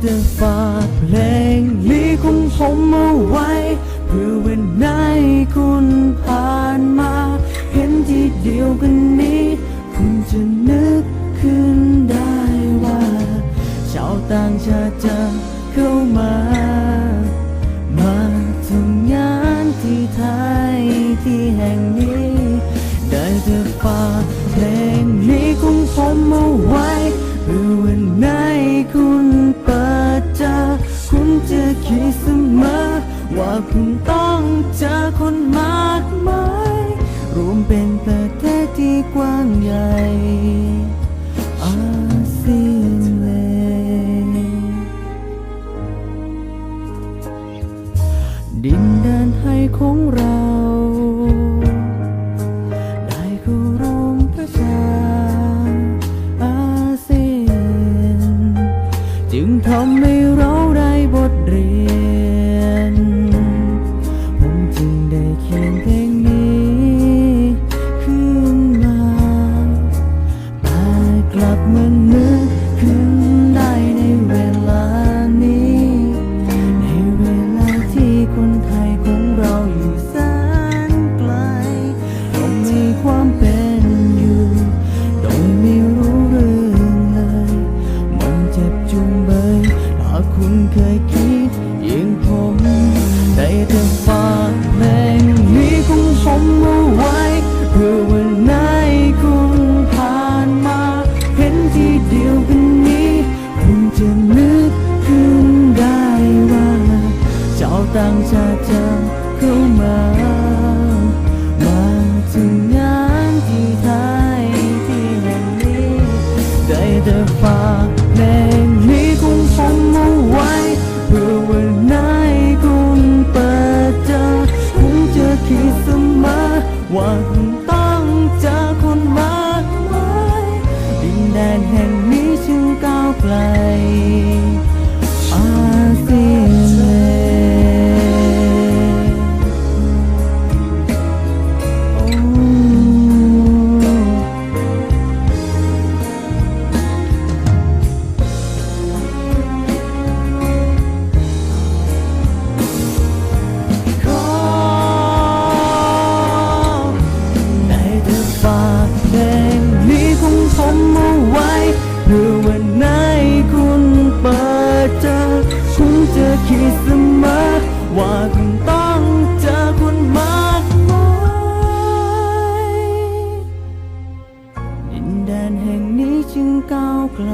แต่ฝากเพลงนี้ของผมเอาไว้ เพื่อวันไหนคุณผ่านมา เห็นที่เดียวกันนี้ คุณจะนึกขึ้นได้ว่า ชาวต่างชาติจะเข้ามา มาทำงานที่ไทยที่แห่งนี้ ต้องเจอคนมากมายรวมเป็นประเทศที่กว้างใหญ่อาเซียนเลยดินแดนไทยของเราได้เข้าร่วมประชาอาเซียนจึงทำให้เรา กลับมาเหมือนคืน ต่างชาติจะเข้ามามา ว่าคุณต้องเจอคุณมากมายดินแดนแห่งนี้จึงก้าวไกล